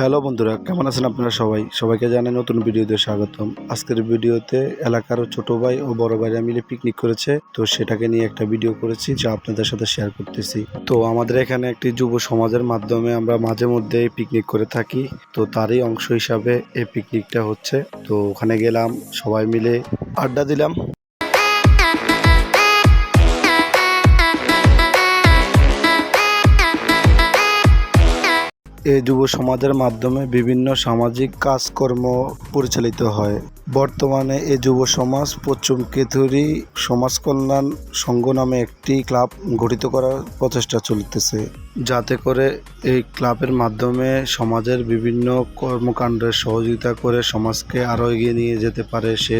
Hello বন্ধুরা, কেমন আছেন আপনারা সবাই? সবাইকে জানাই নতুন ভিডিওতে স্বাগতম। আজকের ভিডিওতে এলাকার ছোট ভাই ও বড় ভাইরা মিলে পিকনিক করেছে। তো সেটাকে নিয়ে একটা ভিডিও করেছি যা আপনাদের সাথে শেয়ার করতেছি। তো আমাদের এখানে একটি যুব সমাজের মাধ্যমে আমরা মাঝে মধ্যে পিকনিক করে থাকি। তো তারই অংশ হিসাবে এই পিকনিকটা হচ্ছে। তো ওখানে গেলাম, সবাই মিলে আড্ডা দিলাম। এই যুব সমাজের মাধ্যমে বিভিন্ন সামাজিক কাজকর্ম পরিচালিত হয়। বর্তমানে এই যুব সমাজ পশ্চিম কেথুরি সমাজ কল্যাণ সংঘ নামে একটি ক্লাব গঠিত করার প্রচেষ্টা চলতেছে। যাতে করে এই ক্লাবের মাধ্যমে সমাজের বিভিন্ন কর্মকাণ্ডের সহযোগিতা করে সমাজকে আরও এগিয়ে নিয়ে যেতে পারে সে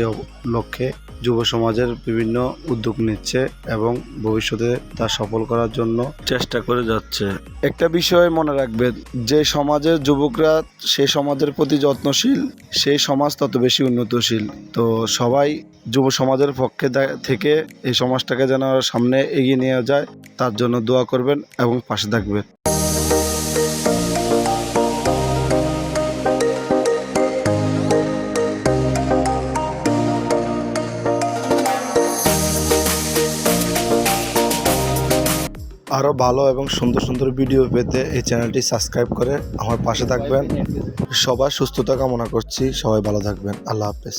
লক্ষ্যে যুব সমাজের বিভিন্ন উদ্যোগ নিচ্ছে এবং ভবিষ্যতে তা সফল করার জন্য চেষ্টা করে যাচ্ছে। একটা বিষয় মনে রাখবেন যে সমাজের যুবকরা সে সমাজের প্রতি যত্নশীল সেই সমাজ তত বেশি উন্নতশীল। তো সবাই যুব সমাজের পক্ষে থেকে এই সমাজটাকে যেন সামনে এগিয়ে নিয়ে যায় তার জন্য দোয়া করবেন এবং পাশে থাকবেন। আরও ভালো এবং সুন্দর সুন্দর ভিডিও পেতে এই চ্যানেলটি সাবস্ক্রাইব করে আমার পাশে থাকবেন। সবার সুস্থতা কামনা করছি। সবাই ভালো থাকবেন। আল্লাহ হাফেজ।